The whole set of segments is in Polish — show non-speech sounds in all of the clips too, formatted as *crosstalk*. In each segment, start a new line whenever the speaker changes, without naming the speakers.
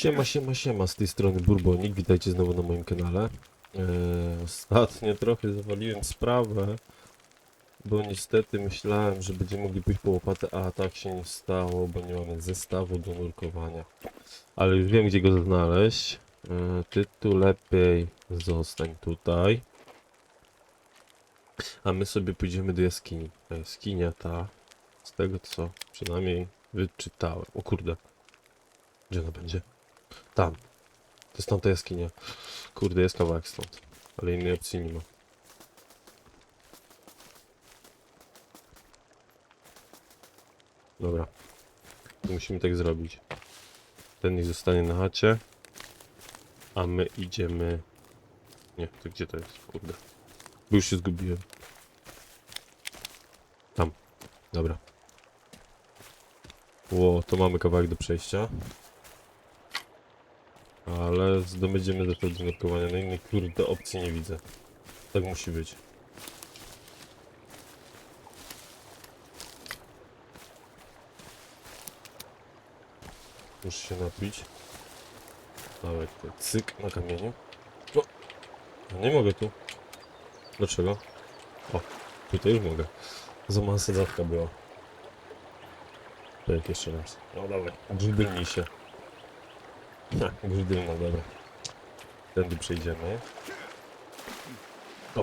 Siema, siema, siema, z tej strony Burbonik, witajcie znowu na moim kanale. Eee, ostatnio trochę zawaliłem sprawę, bo niestety myślałem, że będziemy mogli pójść po łopatę, a tak się nie stało, bo nie mamy zestawu do nurkowania. Ale już wiem, gdzie go znaleźć. Eee, ty tu lepiej zostań tutaj. A my sobie pójdziemy do jaskini. A jaskinia ta, z tego co przynajmniej wyczytałem. O kurde. Gdzie ona będzie? Tam. To jest tamta jaskinia. Kurde, jest kawałek stąd. Ale innej opcji nie ma. Dobra. To musimy tak zrobić. Ten niech zostanie na chacie. A my idziemy... Nie, to gdzie to jest? Kurde. Bo już się zgubiłem. Tam. Dobra. Ło, to mamy kawałek do przejścia. Ale zdobędziemy zestaw do nurkowania. Na innej kurde opcji nie widzę. Tak musi być. Muszę się napić. Dawaj, cyk na kamieniu. O! No nie mogę tu. Dlaczego? O, tutaj już mogę. Za mała sadzawka była. Tak, jeszcze raz. No dawaj, grzydylnij się. Ha, grzydylna, dobra. Tędy przejdziemy. Ha,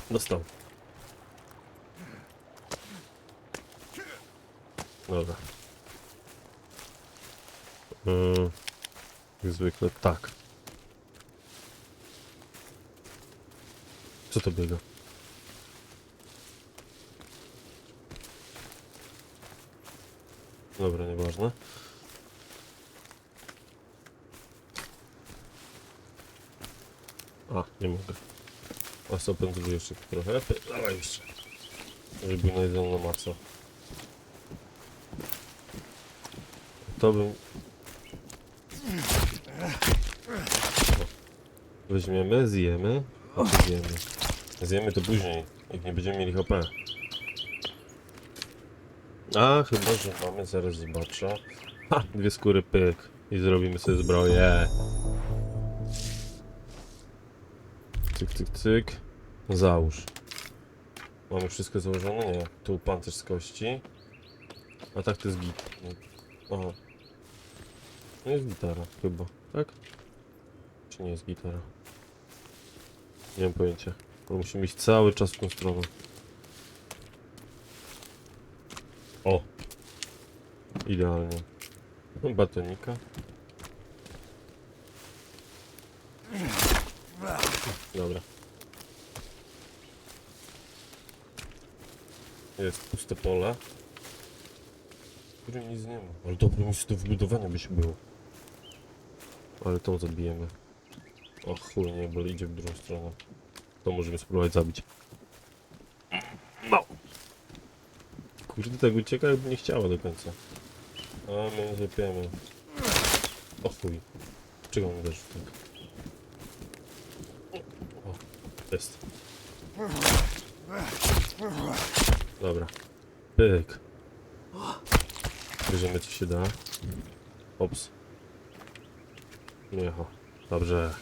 *laughs* Dostał. Dobra. Yy, jak zwykle tak. Co to biega? Dobra, nieważne. A, nie mogę. A co pędzlu jeszcze trochę? Dawaj jeszcze. Żeby na maco. To bym... Weźmiemy, zjemy. A zjemy? Zjemy to później, jak nie będziemy mieli HP. A, chyba, że mamy, zaraz zobaczę. Ha, dwie skóry pyk. I zrobimy sobie zbroję. Cyk, cyk, cyk. Załóż. Mamy wszystko założone? Nie. Tu pancerz z kości. A tak to jest git. Aha. To jest gitara, chyba. Tak? Czy nie jest gitara? Nie mam pojęcia. Bo musimy iść cały czas w tą stronę. O! Idealnie. No, Batonika. Dobra. Jest puste pole. Który nic nie ma. Ale dobre miejsce do wybudowania by się było. Ale tą zabijemy. O chuj, nie, bo idzie w drugą stronę. To możemy spróbować zabić. Kurde, tak ucieka, jakby nie chciała do końca. A my złapiemy. O chuj. Czego on uderzył tak? O, jest. Dobra. Pyk. Bierzemy co się da. Ops. Miecho. Dobrze.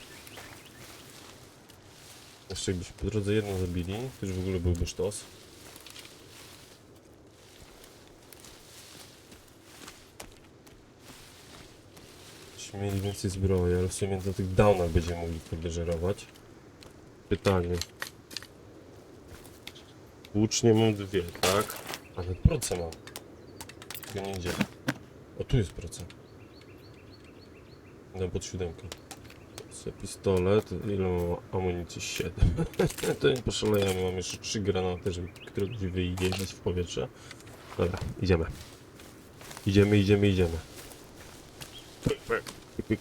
Jeszcze jakbyśmy po drodze jedną zabili, to już w ogóle byłby sztos. Byśmy mieli więcej zbroi, ale w sumie do tych downach będziemy mogli kurde żerować. Pytanie. Łucznie mam dwie, tak? Ale proce mam. Tylko nie idzie. O, tu jest procent. No pod siódemkę. Pistolet, ile mam amunicji? 7. *laughs* to nie poszalejemy, mam jeszcze 3 granaty, żeby któregoś wyjeździć w powietrze. Dobra, idziemy. Idziemy, idziemy, idziemy. Pyk,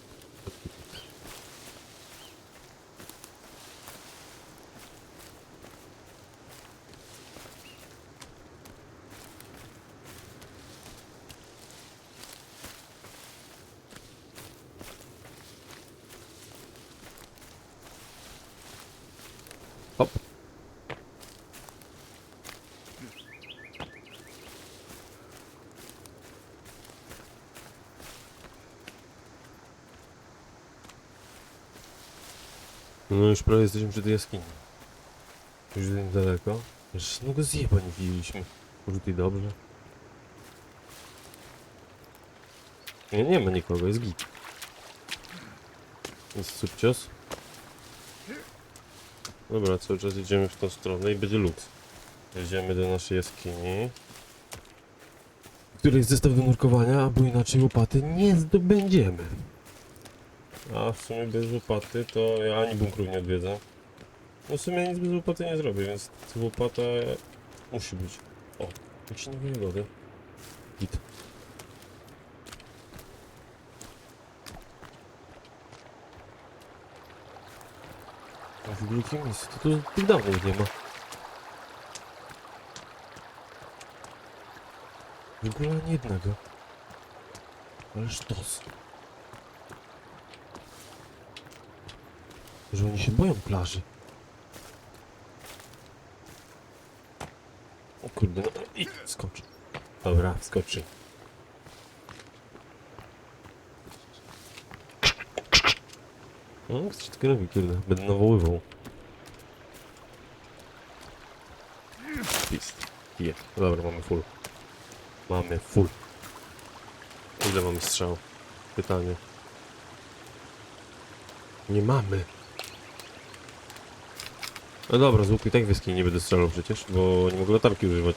No już prawie jesteśmy przy tej jaskini. Już daleko. Jeszcze no go zjeba nie widzieliśmy. Rzuty dobrze. Nie, nie ma nikogo, jest git. Jest subcios. Dobra, cały czas idziemy w tą stronę i będzie luks. Jedziemy do naszej jaskini. Jest zestaw do nurkowania, bo inaczej łopaty nie zdobędziemy. A w sumie bez łopaty to ja ani bunkrów nie odwiedzę. No w sumie nic bez łopaty nie zrobię, więc łopata musi być. O, jakieś nowe jagody. Git. A w ogóle miejsce? To tu tych dawno nie ma. W ogóle ani jednego. Ale sztos. Że oni się boją plaży. O kurde, no i skocz. Dobra, skoczy. No, coś takiego robi, kurde. Będę nawoływał. Pist. Je. Dobra, mamy full. Mamy full. Ile mamy strzał? Pytanie. Nie mamy. No dobra, z łuku i tak wyski nie będę strzelał przecież, bo nie mogę latarki używać.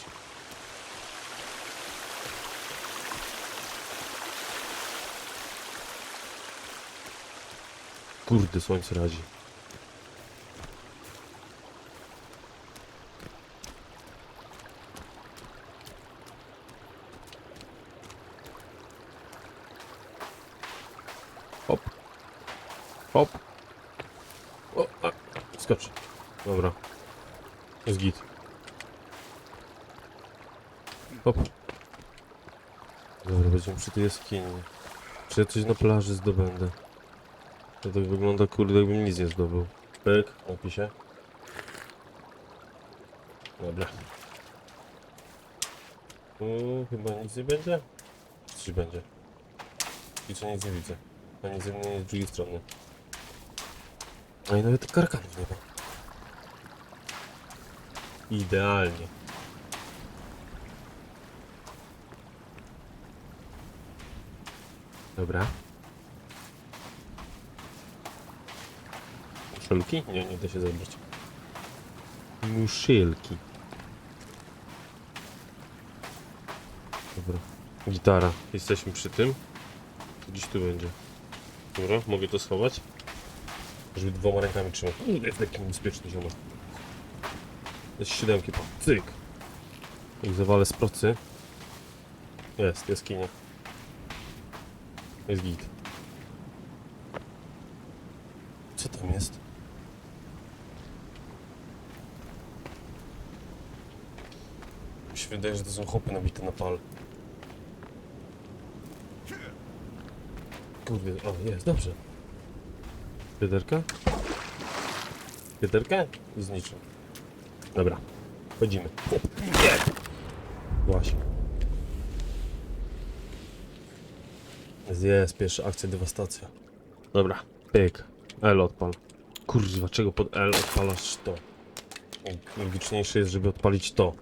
Kurde, słońce radzi. Hop. Hop. O, a, skocz. Dobra. Jest git. Hop. Dobra, będziemy przy tej jaskini. Czy ja coś na plaży zdobędę? To tak wygląda, kurde, jakbym nic nie zdobył. Pyk, napisie. Dobra. Tu chyba nic nie będzie? Coś będzie. I co nic nie widzę. Ani z jednej, ani z drugiej strony. A i nawet karkanów nie ma. Idealnie. Dobra. Muszelki? Nie, nie da się zebrać. Muszylki. Dobra. Gitara. Jesteśmy przy tym. Gdzieś tu będzie. Dobra, mogę to schować? Żeby dwoma rękami trzymać. Jest taki niebezpieczny ziomek. Jest siódemki. Cyk. I zawalę z procy. Jest, jaskinia. Jest git. Co tam jest? Mi się wydaje, że to są chopy nabite na pal. Kurde, o, jest, dobrze. Wiaderka? Wiaderka? Z niczym. Dobra, chodzimy. Nie! Właśnie. Jest, pierwsza akcja dewastacja. Dobra, pyk. L odpal. Kurwa, czego pod L odpalasz to? Logiczniejsze jest, żeby odpalić to.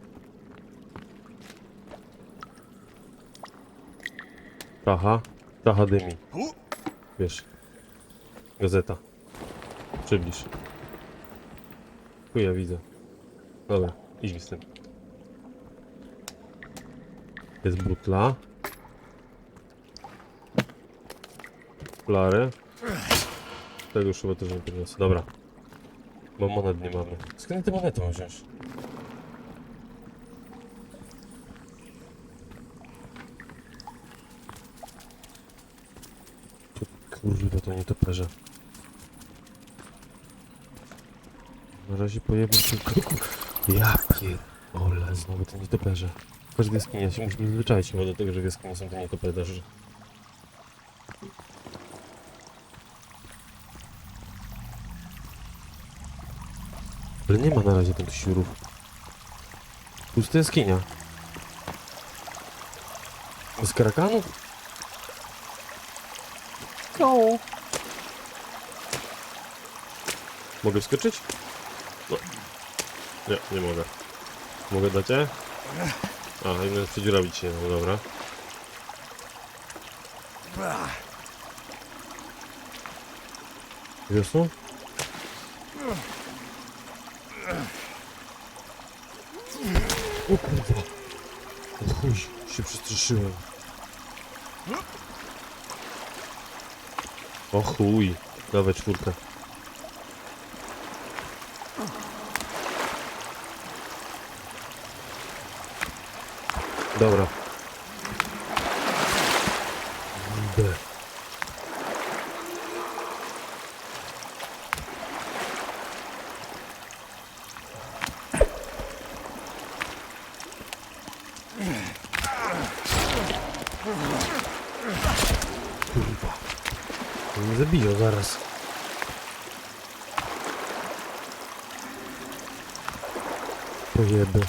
Pracha. Pracha dymi. Wiesz. Gazeta. Przybliż. Tu ja widzę. Dobra, idź z tym. Jest butla. Flary. Tego już chyba też nie podniosę. Dobra. Bo monet nie mamy. Skąd te monety wziąć? Kurwa, to nie toperze. Na razie pojebam tylko... Ja pierdolę, znowu to nietoperze. Chodź w jaskini, ja się muszę przyzwyczaić chyba do tego, że w jaskini są te nietoperze. Ale nie ma na razie tych siurów. Pusta jaskinia. Bez karakanów? No. Mogę wskoczyć? Nie, nie mogę. Mogę dać E? A, inny przedziurawić się, no dobra. Wiosło? O kurwa! O chuj, się przestraszyłem. O chuj, dawaj czwórkę. Dobra. Idę. Kurwa. Zaraz. Pojeby.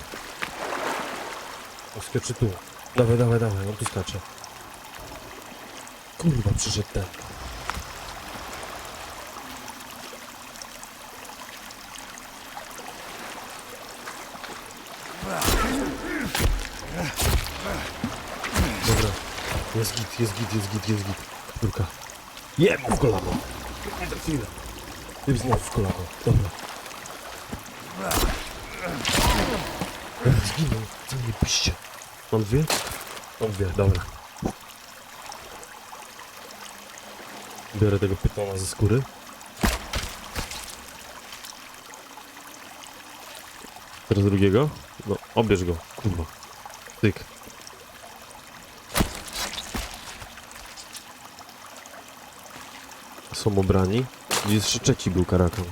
O, skacze tu. Dawaj, dawaj, dawaj, on tu skacze. Kurwa, przyszedł ten. Dobra, jest git, jest git, jest git, jest git. Kurka. Jem w kolano. Nie. Ty znowu w kolano. Dobra. Zginął. Co nie piście. Mam dwie? Mam dwie, dobra. Biorę tego pytona ze skóry. Teraz drugiego? No, obierz go. Kurwa. Tyk. Są obrani. Jeszcze trzeci był karakan.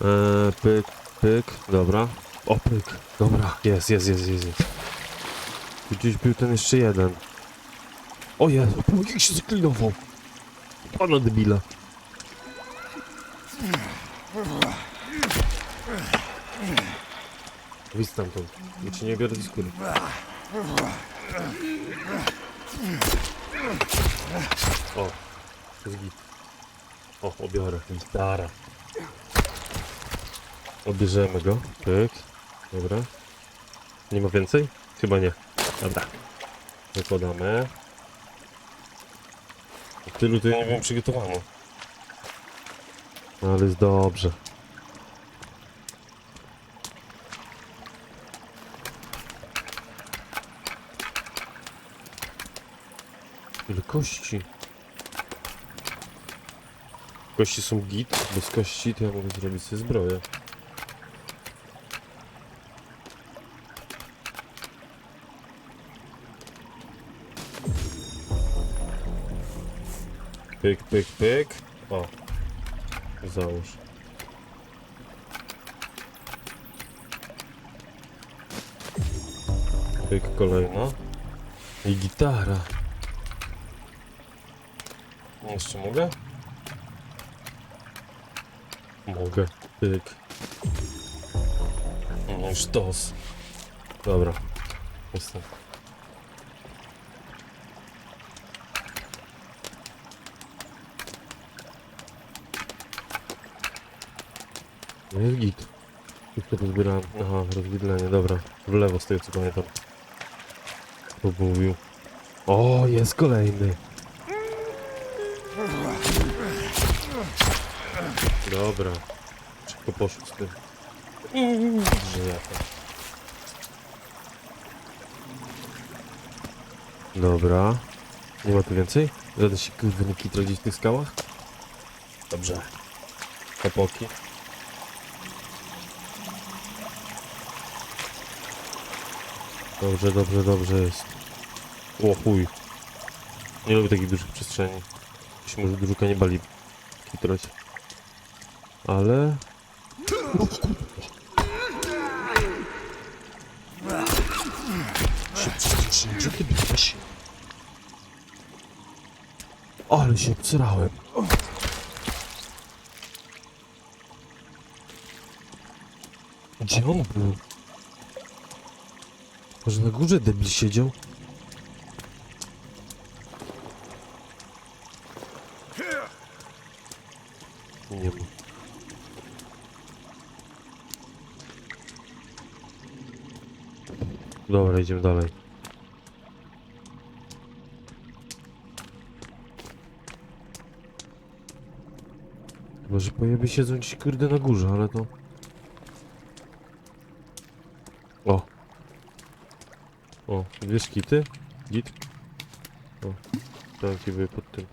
Eee, pyk, pyk, dobra. O, pyk, dobra. Jest, jest, jest, jest, jest. Gdzieś był ten jeszcze jeden. O Jezu, jak się zaklinował. Pana debila. Wyjdź stamtąd. Ja ci nie biorę do skóry. O, jest git. O, obiorę. Gitara. Odbierzemy go. Pyk. Dobra. Nie ma więcej? Chyba nie. Dobra. Zakładamy. Tylu to ja nie wiem przygotowano. No, ale jest dobrze. Ile kości? Kości są git, bez kości to ja mogę zrobić sobie zbroję. Pyk, pyk, pyk. O. Załóż. Pyk, kolejna. I gitara. Jeszcze mogę? Mogę. Pyk. No dos. Dobra. Jestem. No jest git. Już to pozbierałem. Aha, rozwidlenie, dobra. W lewo z tego co pamiętam. To mówił. O, jest kolejny. Dobra. Szybko poszło z tym. Dobra. Nie ma tu więcej? Żaden się kurwa nie kitrać w tych skałach? Dobrze. Kapoki. Dobrze, dobrze, dobrze jest. O chuj. Nie lubię takich dużych przestrzeni. Się może dużo kanibali kitrać. Ale... Gdzie ty byłeś? Ale się obsrałem. Gdzie on był? Może na górze debil siedział? Nie ma. Dobra, idziemy dalej. Chyba, że pojeby siedzą kurde na górze, ale to... O, dwie szkity? Git? O, taki były pod tym.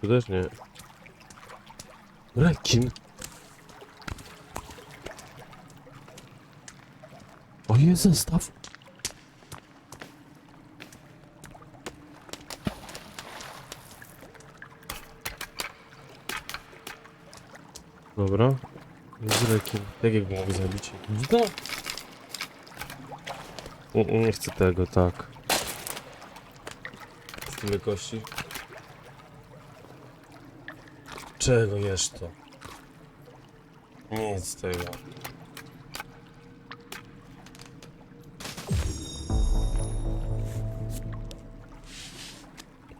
Tu też nie. Rekin! O, jest zestaw! Dobra. Jest rekin. Jak jak mogę zabić? No! Nie, nie chcę tego, tak. Z tyle kości. Czego jesz to? Nic z tego.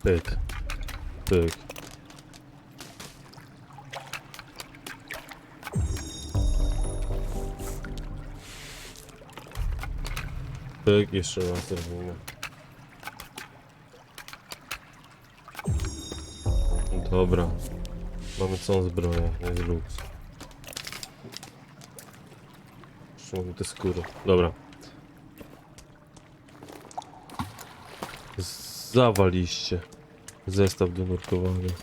Pyk. Pyk. Pyk, jeszcze raz zrobimy. Dobra. Mamy całą zbroję, jest luks. Jeszcze mamy te skóry. Dobra. Zawaliście. Zestaw do nurkowania.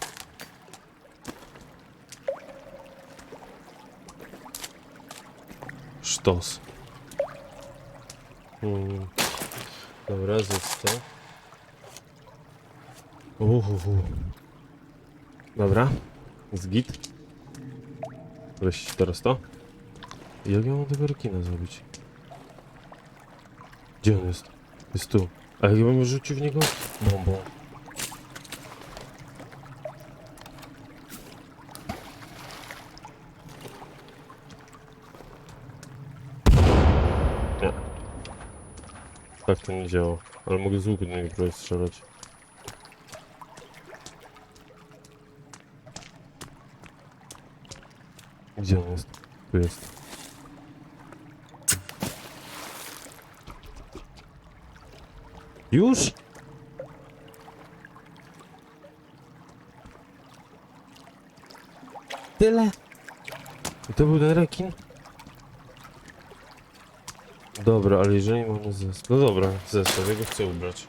Sztos. Dobra, zestaw. Uhuhu. Dobra. Z git. Weź teraz to. Jak ja mam tego rekina zrobić? Gdzie on jest? Jest tu. A jak ja bym rzucił w niego bombą? Tak to nie działa. Ale mogę z łuku do niego strzelać. Gdzie on jest? Tu jest. Już? Tyle? I to był ten rekin? Dobra, ale jeżeli mamy zestaw... No dobra, zestaw, ja go chcę ubrać.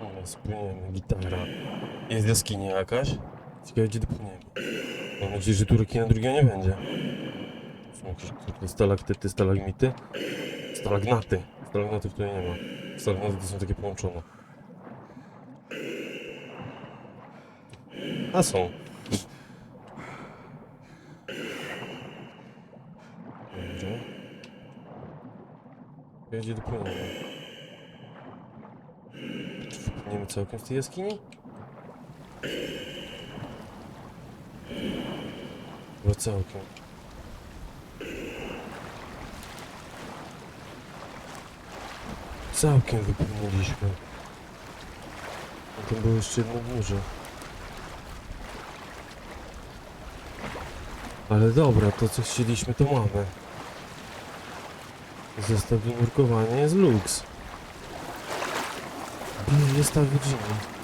Dobra, spłyniemy, gitara. Jest jaskinia jakaś? Ciekawe gdzie dopłyniemy. Mam nadzieję, że tu rekina drugiego nie będzie. Są jakieś kurde stalaktyty, stalagmity? Stalagnaty. Stalagnatów tutaj nie ma. Stalagnaty to są takie połączone. A są. Dobrze. Gdzie dopłyniemy? Czy wypłyniemy całkiem z tej jaskini? Chyba całkiem. Wypłynęliśmy. Tam było jeszcze jedno burze. Ale dobra, to co chcieliśmy to mamy. Zestaw nurkowania jest luks. Bije staw godziny.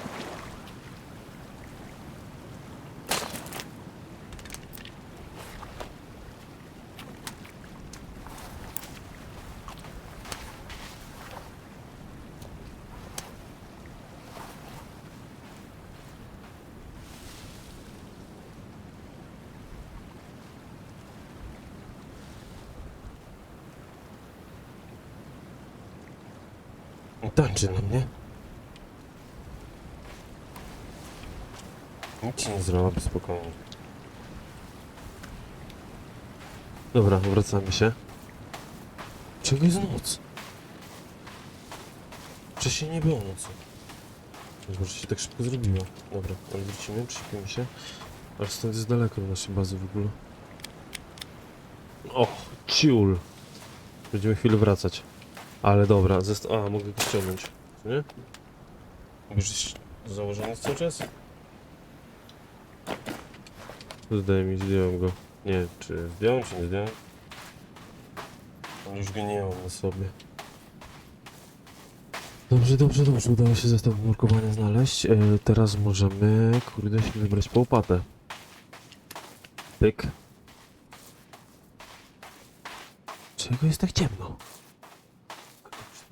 Tańczy na mnie. Nic nie zrobi, spokojnie. Dobra, wracamy się. Czego jest noc? Wcześniej nie było nocy. Może się tak szybko zrobiło. Dobra, odwrócimy, przypimy się. Ale stąd jest daleko do naszej bazy w ogóle. O, ciul. Będziemy chwilę wracać. Ale dobra, zest... A, mogę go ściągnąć. Nie? Już założony jest cały czas? Zdaje mi, zdjąłem go. Nie, czy zdjąłem, czy nie zdjąłem? Ale już go nie mam na sobie. Dobrze, dobrze, dobrze. Udało się zestaw nurkowania znaleźć. E, teraz możemy, kurde, się wybrać po łopatę. Pyk. Czego jest tak ciemno?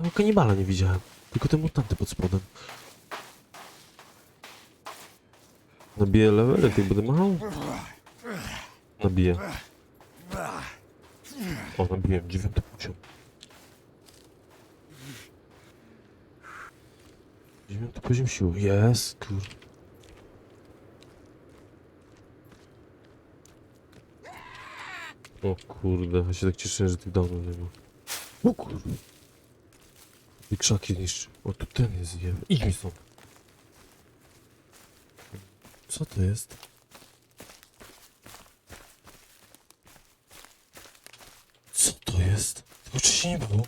No, kanibala nie widziałem. Tylko te mutanty pod spodem. Nabiję levely, tych będę machał? Nabiję. O, nabiłem dziewiąty poziom. Dziewiąty poziom siły. Jest, kur... O kurde, ja się tak cieszę, że tych dawno nie ma. O kurde. I krzaki niszczy. O, tu ten jest, je. Idź mi stąd. Co to jest? Co to jest? Tego wcześniej nie było.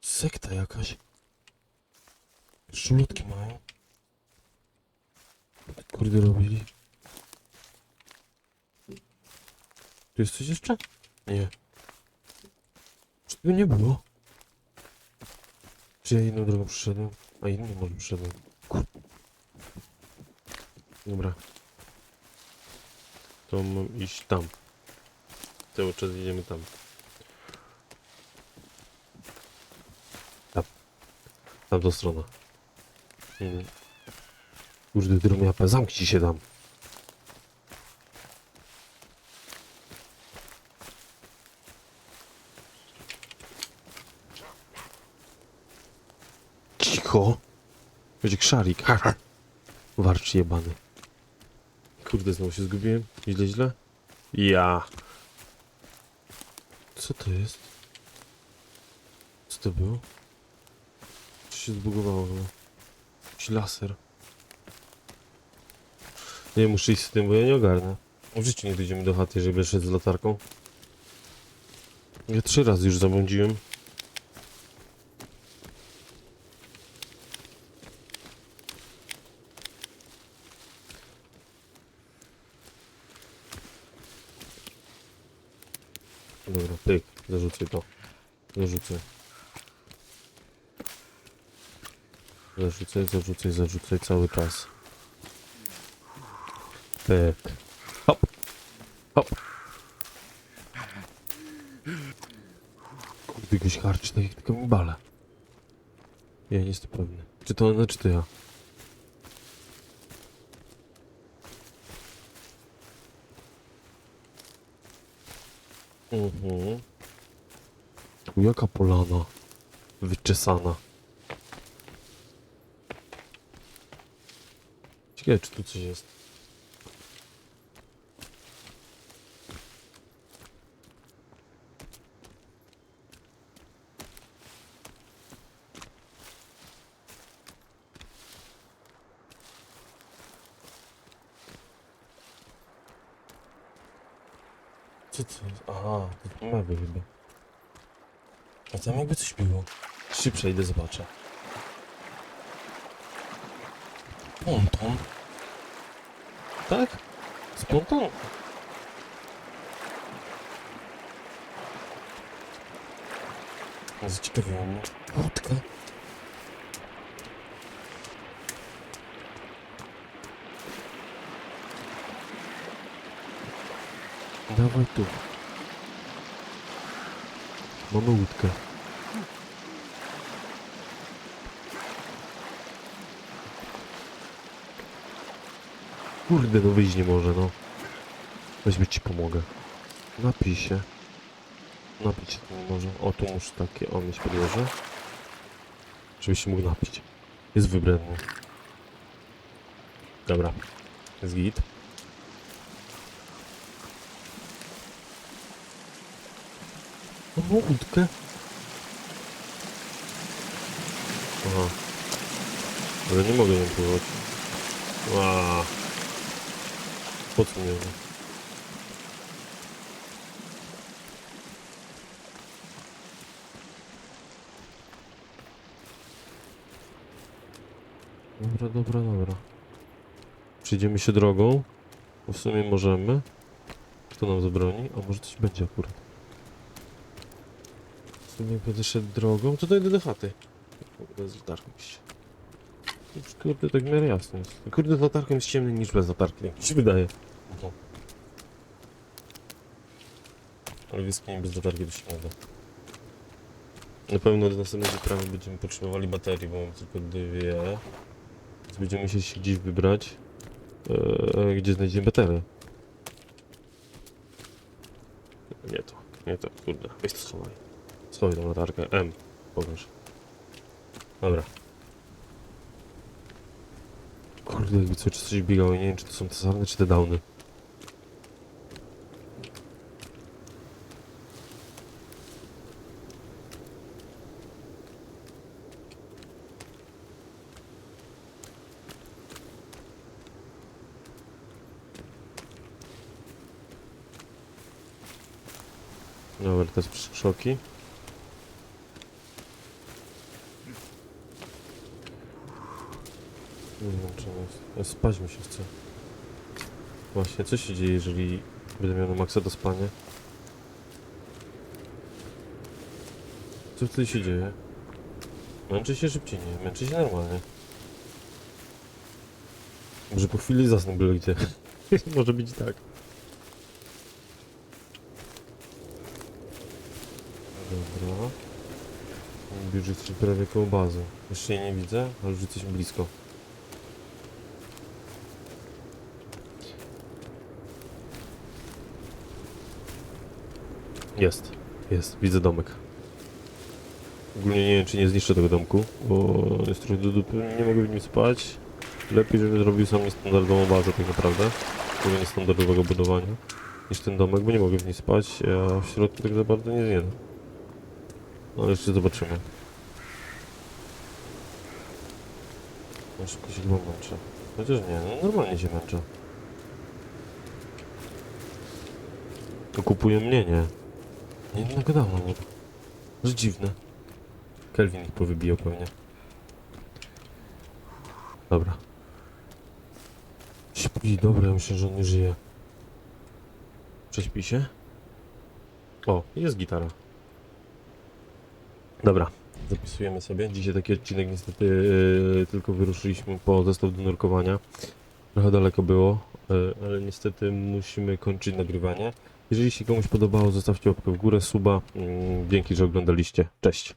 Sekta jakaś. Szulutki mają. Kurde robili. Tu jest coś jeszcze? Nie. Czy tego nie było? Czy ja inną drogą przyszedłem? A inną może przyszedłem. Dobra. To mam iść tam. Cały czas idziemy tam. Tam. Tamtą stronę. Mm. Kurde, dromiapa, zamknij się tam. Cicho. Będzie krzarik. Warcz jebany. Kurde, znowu się zgubiłem. Źle, źle. Ja. Co to jest? Co to było? Coś się zbugowało chyba. Jakiś laser. Nie, muszę iść z tym, bo ja nie ogarnę. W życiu nie dojdziemy do chaty, jeżeli szedł z latarką. Ja trzy razy już zabłądziłem. Dobra, pyk, zarzucę to. Zarzucę. Zarzucaj, zarzucaj, zarzucaj cały czas. Pyk. Hop. Hop. Kurde, jakiś harczy, tak jak tylko mi bala. Ja nie jestem pewny. Czy to ona, czy to ja? Mhm. Tu jaka polana? Wyczesana. Ciekawe, czy tu coś jest. Co to jest? Aha, to mewy chyba. A tam jakby coś było. Jeszcze przejdę, zobaczę. Ponton? Tak? Z ponton? Zaciekawiło mnie. Łódka. Dawaj tu. Mamy łódkę. Kurde, no wyjść nie może, no. Weźmy ci pomogę. Napij się. Napić się może. O, tu muszę takie, o, mieć podłoże. Żebyś się mógł napić. Jest wybredny. Dobra. Jest git. O, łódkę. Aha. Ale nie mogę nią pływać. Ła. Po co mnie? to? Dobra, dobra, dobra. Przyjdziemy się drogą. Bo w sumie możemy. Kto nam zabroni? A może coś będzie akurat. Sumie jak będę szedł drogą, to dojdę do chaty. Kurde, z latarką Kurde, tak w miarę jasno jest. Kurde, z latarką jest ciemny niż bez latarki, jak się wydaje. No. Ale w jaskini bez latarki to się nie da. Na pewno do następnej wyprawy będziemy potrzebowali baterii, bo mam tylko dwie. Więc będziemy musieli się gdzieś wybrać, e, gdzie znajdziemy baterię. Nie to, nie to, kurde, weź to schowaj. Tą latarkę, M, pokaż. Dobra. Kurde, jakby czas coś biegało, nie wiem czy to są te sarny, czy te downy. Dobra, to jest szoki. Nie wiem czemu jest. Ja Spać mi się chce. Właśnie, co się dzieje, jeżeli będę miał na maksa do spania? Co wtedy się dzieje? Męczy się szybciej, nie? Męczy się normalnie. Może po chwili zasnę byle. *laughs* Może być tak. Dobra. Już jesteśmy prawie koło bazy. Jeszcze jej nie widzę, ale już jesteśmy blisko. Jest, jest, widzę domek. Ogólnie nie wiem, czy nie zniszczę tego domku, bo jest trochę do dupy, nie mogę w nim spać. Lepiej, żebym zrobił sam niestandardową bazę tak naprawdę, tego niestandardowego budowania, niż ten domek, bo nie mogę w nim spać, a w środku tak za bardzo nie zjedzę. No ale jeszcze zobaczymy. No szybko się chyba męczę. Chociaż nie, no normalnie się męczę. To kupuje mnie, nie. Nie nagadano nie. Że dziwne. Kelvin ich powybijał pewnie. Dobra. Śpi, dobra, ja myślę, że on nie żyje. Prześpi się? O, jest gitara. Dobra, zapisujemy sobie. Dzisiaj taki odcinek niestety yy, tylko wyruszyliśmy po zestaw do nurkowania. Trochę daleko było, yy, ale niestety musimy kończyć nagrywanie. Jeżeli się komuś podobało, zostawcie łapkę w górę, suba. Yy, dzięki, że oglądaliście. Cześć!